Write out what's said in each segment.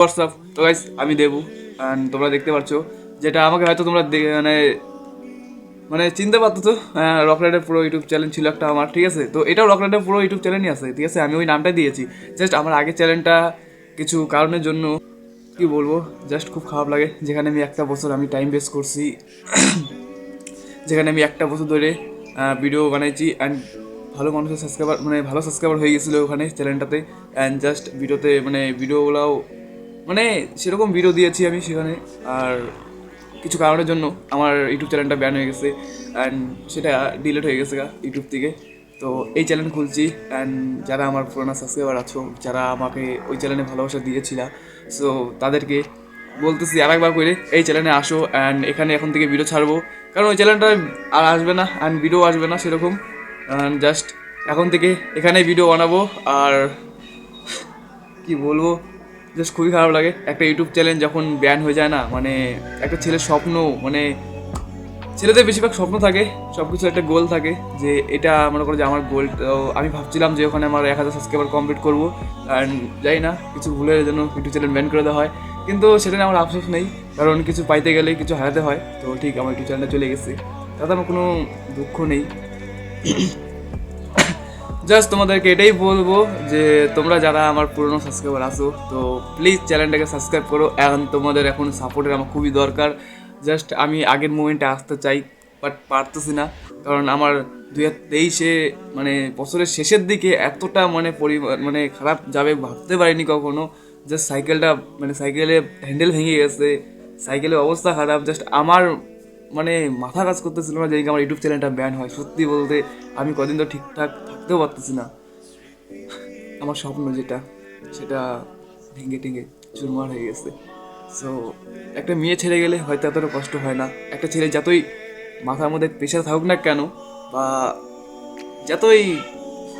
WhatsApp তো guys আমি Debu and তোমরা দেখতে পাচ্ছ যেটা আমাকে হয়তো তোমরা মানে মানে চিনতে পারতো তো হ্যাঁ রক রকলেটের পুরো ইউটিউব চ্যানেল ছিল একটা আমার, ঠিক আছে? তো এটাও রক রকলেটের পুরো ইউটিউব চ্যানেলই আছে, ঠিক আছে? আমি ওই নামটাই দিয়েছি। জাস্ট আমার আগের চ্যানেলটা কিছু কারণের জন্য, কি বলব জাস্ট খুব খারাপ লাগে। যেখানে আমি একটা বছর আমি টাইম ওয়েস্ট করছি, যেখানে আমি একটা বছর ধরে ভিডিও বানাইছি অ্যান্ড ভালো মানুষের সাবস্ক্রাইবার মানে ভালো সাবস্ক্রাইবার হয়ে গেছিল ওখানে চ্যানেলটাতে অ্যান্ড জাস্ট ভিডিওতে মানে ভিডিওগুলাও মানে সেরকম ভিডিও দিয়েছি আমি সেখানে। আর কিছু কারণের জন্য আমার ইউটিউব চ্যানেলটা ব্যান হয়ে গেছে। অ্যান্ড সেটা ডিলিট হয়ে গেছে ইউটিউব থেকে। তো এই চ্যানেল খুলছি। অ্যান্ড যারা আমার পুরোনো সাবস্ক্রাইবার আছো, যারা আমাকে ওই চ্যানেলে ভালোবাসা দিয়েছিল সো তাদেরকে বলতেছি আর একবার করে, এই চ্যানেলে আসো। অ্যান্ড এখানে এখন থেকে ভিডিও ছাড়বো। কারণ ওই চ্যানেলটা আর আসবে না। অ্যান্ড ভিডিও আসবে না সেরকম। অ্যান্ড জাস্ট এখন থেকে এখানে ভিডিও বানাবো। আর কি বলব? জাস্ট খুবই খারাপ লাগে। একটা ইউটিউব চ্যানেল যখন ব্যান হয়ে যায় না মানে একটা ছেলের স্বপ্ন মানে ছেলেদের বেশিরভাগ স্বপ্ন থাকে সব কিছু একটা গোল থাকে যে এটা মনে করো যে আমার গোল আমি ভাবছিলাম যে ওখানে আমার এক হাজার সাবস্ক্রাইবার কমপ্লিট করব অ্যান্ড যাই না, কিছু ভুলের জন্য ইউটিউব চ্যানেল ব্যান করে দেওয়া হয়। কিন্তু সেটা নিয়ে আমার আফসোস নেই, কারণ কিছু পাইতে গেলে কিছু হারাতে হয়, তো ঠিক আমার ইউটিউব চ্যানেলটা চলে গেছে। তাতে আমার কোনো দুঃখ নেই। জাস্ট তোমাদেরকে এটাই বলব যে তোমরা যারা আমার পুরনো সাবস্ক্রাইবার আসো তো প্লিজ চ্যানেলটাকে সাবস্ক্রাইব করো। এখন তোমাদের এখন সাপোর্টের আমার খুবই দরকার। জাস্ট আমি আগের মোমেন্টে আসতে চাই বাট পারতেছি না। কারণ আমার দুই হাজার তেইশে মানে বছরের শেষের দিকে এতটা মানে পরিমাণ মানে খারাপ যাবে ভাবতে পারিনি কখনো। জাস্ট সাইকেলটা মানে সাইকেলে হ্যান্ডেল ভেঙে গেছে। সাইকেলের অবস্থা খারাপ। জাস্ট আমার মানে মাথা কাজ করতেছিল না যে আমার ইউটিউব চ্যানেলটা ব্যান হয়। সত্যি বলতে, আমি কদিন তো ঠিকঠাক থাকতেও পারতেছি না। আমার স্বপ্ন যেটা, সেটা ভেঙে টেঙে চুরমার হয়ে গেছে। সো একটা মেয়ে ছেড়ে গেলে হয়তো এতটা কষ্ট হয় না। একটা ছেলে যতই মাথার মধ্যে প্রেশার থাকুক না কেন, বা যতই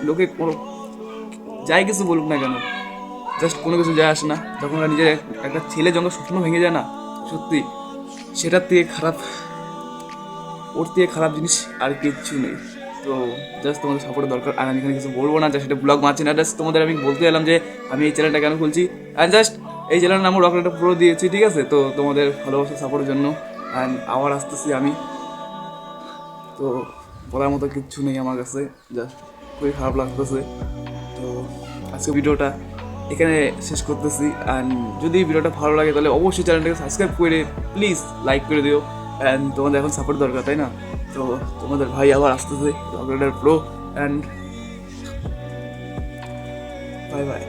লোকে কোনো, যাই কিছু বলুক না কেন জাস্ট কোনো কিছু যায় আসে না। যখন নিজের একটা ছেলে যখন স্বপ্ন ভেঙে যায় না, সত্যি, সেটার থেকে খারাপ ওর থেকে খারাপ জিনিস আর কিচ্ছু নেই। তো জাস্ট তোমাদের সাপোর্টের দরকার। আর আমি এখানে কিছু বলব না জাস্ট এটা ব্লগ মারছি না জাস্ট তোমাদের আমি বলতে এলাম যে আমি এই চ্যানেলটা কেন খুলছি। অ্যান্ড জাস্ট এই চ্যানেলের নাম রকেটটা পুরো দিয়েছি, ঠিক আছে? তো তোমাদের ভালোবাসা সাপোর্টের জন্য। অ্যান্ড আবার আসতেছি আমি। তো বলার মতো কিচ্ছু নেই আমার কাছে। জাস্ট খুবই খারাপ লাগতেছে। তো আজকে ভিডিওটা এখানে শেষ করতেছি। অ্যান্ড যদি ভিডিওটা ভালো লাগে তাহলে অবশ্যই চ্যানেলটাকে সাবস্ক্রাইব করে প্লিজ লাইক করে দিও। অ্যান্ড তোমাদের এখন সাপোর্ট দরকার, তাই না? তো তোমাদের ভাই আবার আসতেছে প্রো অ্যান্ড বাই বাই